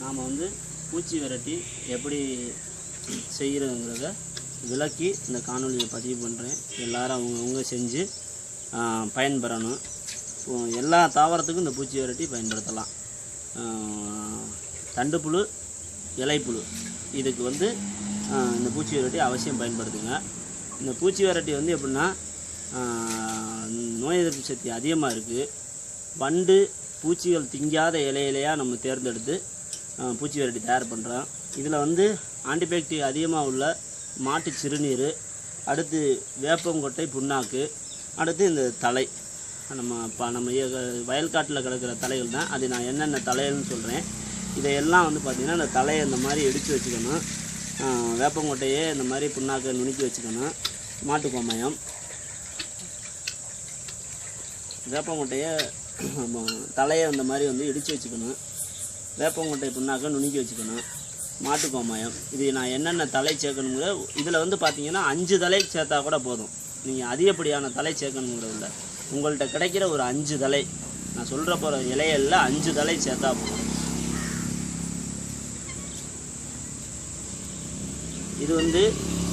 நாம் வந்து பூச்சி விரட்டி எப்படி செய்கிறதுங்கிறத விளக்கி இந்த காணொலியை பதிவு பண்ணுறேன் எல்லோரும் அவங்கவுங்க செஞ்சு பயன்பெறணும். இப்போ எல்லா தாவரத்துக்கும் இந்த பூச்சி விரட்டி பயன்படுத்தலாம். தண்டுப்புழு இலைப்புழு இதுக்கு வந்து இந்த பூச்சி விரட்டி அவசியம் பயன்படுத்துங்க. இந்த பூச்சி விரட்டி வந்து எப்படின்னா நோய் எதிர்ப்பு சக்தி அதிகமாக இருக்குது வண்டு பூச்சிகள் திங்காத இலையிலையாக நம்ம தேர்ந்தெடுத்து பூச்சி விரட்டி தயார் பண்ணுறோம் இதில் வந்து ஆன்டிபயோட்டிக் அதிகமாக உள்ள மாட்டு சிறுநீர் அடுத்து வேப்பங்கொட்டை புண்ணாக்கு அடுத்து இந்த தலை. நம்ம இப்போ நம்ம ஏ- வயல்காட்டில் கிடக்கிற தலைகள் தான். அது நான் என்னென்ன தலைகள்னு சொல்கிறேன் இதையெல்லாம் வந்து பார்த்திங்கன்னா இந்த தலையை இந்த மாதிரி இடித்து வச்சுக்கணும். வேப்பங்கொட்டையே இந்த மாதிரி புண்ணாக்கை நுணுக்கி வச்சுக்கணும். மாட்டு கோமயம். வேப்பங்கொட்டையை நம்ம தலையை இந்த மாதிரி வந்து இடித்து வச்சுக்கணும். வேப்பங்கொட்டை புண்ணாக்கை நுணுக்கி வச்சுக்கணும். மாட்டு கோமாயம் இது நான் என்னென்ன தலை சேர்க்கணுங்கிற இதில் வந்து பார்த்தீங்கன்னா அஞ்சு தலை சேர்த்தா கூட போதும். நீங்கள் அதிகப்படியான தலை சேர்க்கணுங்கிறது இல்லை. உங்கள்கிட்ட கிடைக்கிற ஒரு அஞ்சு தலை. நான் சொல்கிற போகிற இலையெல்லாம் அஞ்சு தலை சேர்த்தா போதும். இது வந்து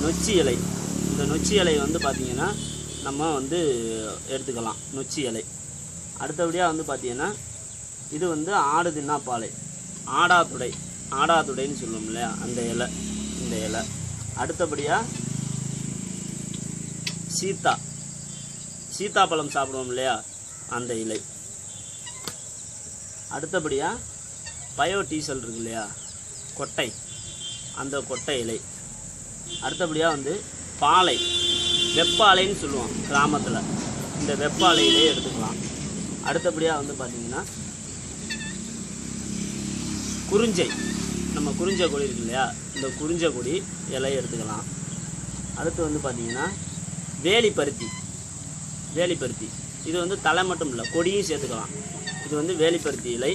நொச்சி இலை. இந்த நொச்சி இலை வந்து பார்த்திங்கன்னா நம்ம வந்து எடுத்துக்கலாம். நொச்சி இலை. அடுத்தபடியாக வந்து பார்த்திங்கன்னா இது வந்து ஆடு தின்னாப்பாலை பாலை ஆடாத்துடைன்னு சொல்லுவோம் இல்லையா? அந்த இலை இந்த இலை. அடுத்தபடியாக சீத்தா. சீத்தாப்பழம் சாப்பிடுவோம் இல்லையா? அந்த இலை. அடுத்தபடியாக பயோ டீசல் இருக்கு இல்லையா? கொட்டை. அந்த கொட்டை இலை. அடுத்தபடியாக வந்து பாலை. வெப்பாலைன்னு சொல்லுவோம் கிராமத்தில். இந்த வெப்பாலையிலே எடுத்துக்கலாம். அடுத்தபடியாக வந்து பார்த்திங்கன்னா குறிஞ்சை. நம்ம குறிஞ்ச கொடி இருக்கு இல்லையா? இந்த குறிஞ்ச கொடி இலையை எடுத்துக்கலாம். அடுத்து வந்து பார்த்திங்கன்னா வேலிப்பருத்தி வேலிப்பருத்தி இது வந்து தலை மட்டும் இல்லை கொடியும் சேர்த்துக்கலாம். இது வந்து வேலிப்பருத்தி இலை.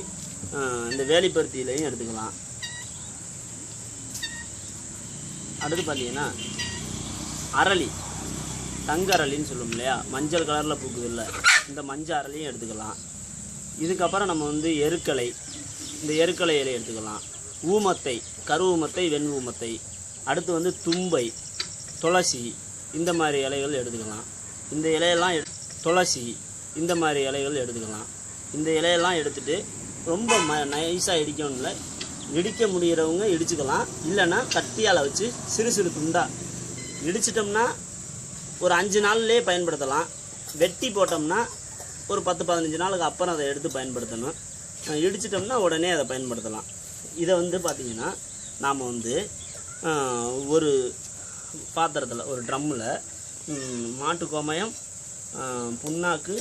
இந்த வேலிப்பருத்தி இலையும் எடுத்துக்கலாம். அடுத்து பார்த்தீங்கன்னா அரளி. தங்க அரளின்னு சொல்லுவோம் இல்லையா? மஞ்சள் கலரில் பூக்குது இல்லை. இந்த மஞ்சள் அரளியும் எடுத்துக்கலாம். இதுக்கப்புறம் நம்ம வந்து எருக்களை இந்த எருக்களை இலையை எடுத்துக்கலாம். ஊமத்தை கரு ஊமத்தை வெண் ஊமத்தை. அடுத்து வந்து தும்பை துளசி இந்த மாதிரி இலைகள் எடுத்துக்கலாம். இந்த இலையெல்லாம் எடு- துளசி இந்த மாதிரி இலைகள் எடுத்துக்கலாம். இந்த இலையெல்லாம் எடுத்துட்டு ரொம்ப ம நைஸாக இடிக்கணும்ல. இடிக்க முடிகிறவங்க இடிச்சுக்கலாம். இல்லைன்னா கத்தியால் வச்சு சிறு சிறு துண்டாக இடிச்சிட்டோம்னா ஒரு அஞ்சு நாள்லேயே பயன்படுத்தலாம். வெட்டி போட்டோம்னா ஒரு பத்து பதினஞ்சு நாளுக்கு அப்புறம் அதை எடுத்து பயன்படுத்தணும். இடிச்சிட்டோம்னா உடனே அதை பயன்படுத்தலாம். இதை வந்து பார்த்திங்கன்னா நாம் வந்து ஒரு பாத்திரத்தில் ஒரு ட்ரம்மில் மாட்டு கோமயம் புண்ணாக்கு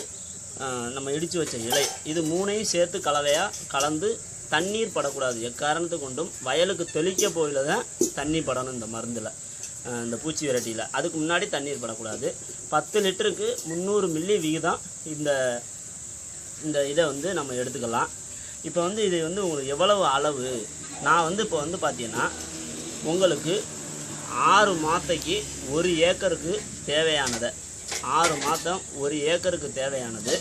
நம்ம இடித்து வச்ச இலை. இது மூணையும் சேர்த்து கலவையாக கலந்து தண்ணீர் படக்கூடாது. எக்காரணத்து கொண்டும் வயலுக்கு தெளிக்க போயில தான் தண்ணி படணும் இந்த மருந்தில். இந்த பூச்சி விரட்டியில். அதுக்கு முன்னாடி தண்ணீர் படக்கூடாது. பத்து லிட்டருக்கு முந்நூறு மில்லி விகிதம் இந்த இந்த இதை வந்து நம்ம எடுத்துக்கலாம். இப்போ வந்து இது வந்து உங்களுக்கு எவ்வளவு அளவு? நான் வந்து இப்போ வந்து பார்த்தீங்கன்னா உங்களுக்கு ஆறு மாத்தைக்கு ஒரு ஏக்கருக்கு தேவையானதை. ஆறு மாதம் ஒரு ஏக்கருக்கு தேவையானது.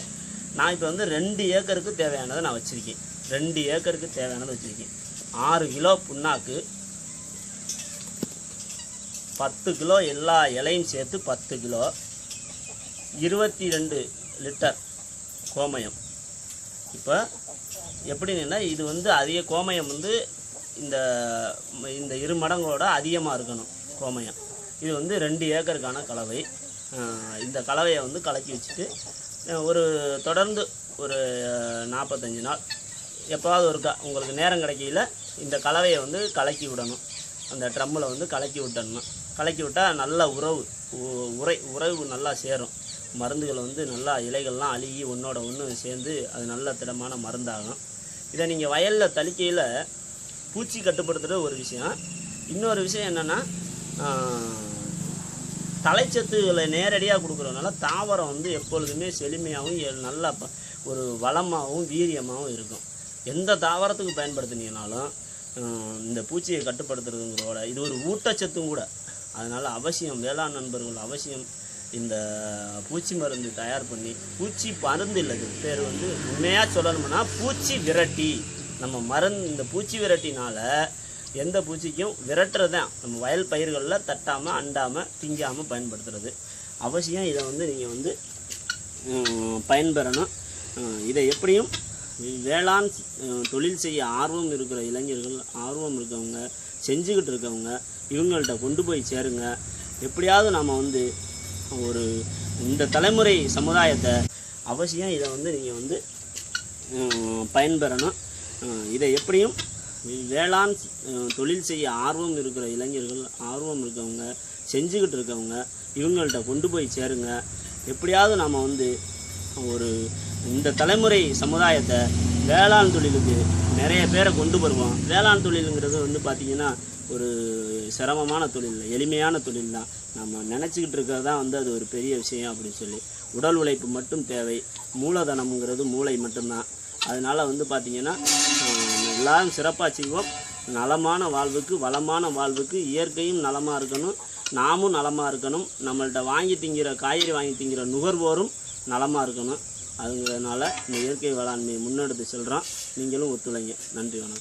நான் இப்போ வந்து ரெண்டு ஏக்கருக்கு தேவையானதை நான் வச்சுருக்கேன். ரெண்டு ஏக்கருக்கு தேவையானதை வச்சுருக்கேன். ஆறு கிலோ புண்ணாக்கு பத்து கிலோ எல்லா இலையும் சேர்த்து பத்து கிலோ இருபத்தி ரெண்டு லிட்டர் கோமயம். இப்போ எப்படின்னா இது வந்து அதிக கோமயம் வந்து இந்த இந்த இரு மடங்களோட அதிகமாக இருக்கணும் கோமயம். இது வந்து ரெண்டு ஏக்கருக்கான கலவை. இந்த கலவையை வந்து கலக்கி வச்சுட்டு ஒரு தொடர்ந்து ஒரு நாற்பத்தஞ்சு நாள் எப்போவாவது ஒருக்கா உங்களுக்கு நேரம் கிடைக்கல இந்த கலவையை வந்து கலக்கி விடணும். அந்த ட்ரம்மில் வந்து கலக்கி விட்டணும். கலக்கி விட்டால் நல்ல உறவு உ- உரை உறவு நல்லா சேரும். மருந்துகள் வந்து நல்லா இலைகள்லாம் அழுகி ஒன்றோட ஒன்று சேர்ந்து அது நல்ல திடமான மருந்தாகும். இதை நீங்கள் வயலில் தளிக்கையில் பூச்சி கட்டுப்படுத்துகிற ஒரு விஷயம். இன்னொரு விஷயம் என்னென்னா தலைச்சத்துகளை நேரடியாக கொடுக்குறதுனால தாவரம் வந்து எப்பொழுதுமே செழுமையாகவும் எ- நல்லா ஒரு வளமாகவும் வீரியமாகவும் இருக்கும். எந்த தாவரத்துக்கு பயன்படுத்தினீங்கனாலும் இந்த பூச்சியை கட்டுப்படுத்துறதுங்கிறோட இது ஒரு ஊட்டச்சத்தும் கூட. அதனால் அவசியம் வேளாண் நண்பர்கள் அவசியம் இந்த பூச்சி மருந்து தயார் பண்ணி பூச்சி மருந்து இல்லை பேர் வந்து உண்மையாக சொல்லணும்னா பூச்சி விரட்டி. நம்ம மருந்து இந்த பூச்சி விரட்டினால எந்த பூச்சிக்கும் விரட்டுறது தான் நம்ம வயல் பயிர்களில் தட்டாமல் அண்டாமல் திங்காமல் பயன்படுத்துறது. அவசியம் இதை வந்து நீங்கள் வந்து பயன்பெறணும். இதை எப்படியும் வேளாண் தொழில் செய்ய ஆர்வம் இருக்கிற இளைஞர்கள் ஆர்வம் இருக்கவங்க செஞ்சுக்கிட்டு இருக்கவங்க இவங்கள்ட்ட கொண்டு போய் சேருங்க. எப்படியாவது நம்ம வந்து ஒரு இந்த தலைமுறை சமுதாயத்தை அவசியம் இதை வந்து நீங்கள் வந்து பயன்பெறணும். இதை எப்படியும் வேளாண் தொழில் செய்ய ஆர்வம் இருக்கிற இளைஞர்கள் ஆர்வம் இருக்கவங்க செஞ்சுக்கிட்டு இருக்கவங்க இவங்கள்ட்ட கொண்டு போய் சேருங்க. எப்படியாவது நாம் வந்து ஒரு இந்த தலைமுறை சமுதாயத்தை வேளாண் தொழிலுக்கு நிறைய பேரை கொண்டு வருவோம் வேளாண் தொழிலுங்கிறது வந்து பார்த்திங்கன்னா ஒரு சிரமமான தொழில் இல்லை எளிமையான தொழில் தான் நம்ம நினச்சிக்கிட்டு இருக்கிறது தான் வந்து அது ஒரு பெரிய விஷயம் அப்படின்னு சொல்லி. உடல் உழைப்பு மட்டும் தேவை மூலதனம்ங்கிறது மூளை மட்டும்தான். அதனால் வந்து பார்த்திங்கன்னா எல்லாரும் சிறப்பாக செய்வோம். நலமான வாழ்வுக்கு வளமான வாழ்வுக்கு இயற்கையும் நலமாக இருக்கணும் நாமும் நலமாக இருக்கணும். நம்மள்கிட்ட வாங்கி திங்கிற காய்கறி வாங்கி திங்கிற நுகர்வோரும் நலமாக இருக்கணும். அதுங்கிறதுனால இந்த இயற்கை வேளாண்மையை முன்னெடுத்து செல்கிறோம் நீங்களும் ஒத்துழைங்க. நன்றி வணக்கம்.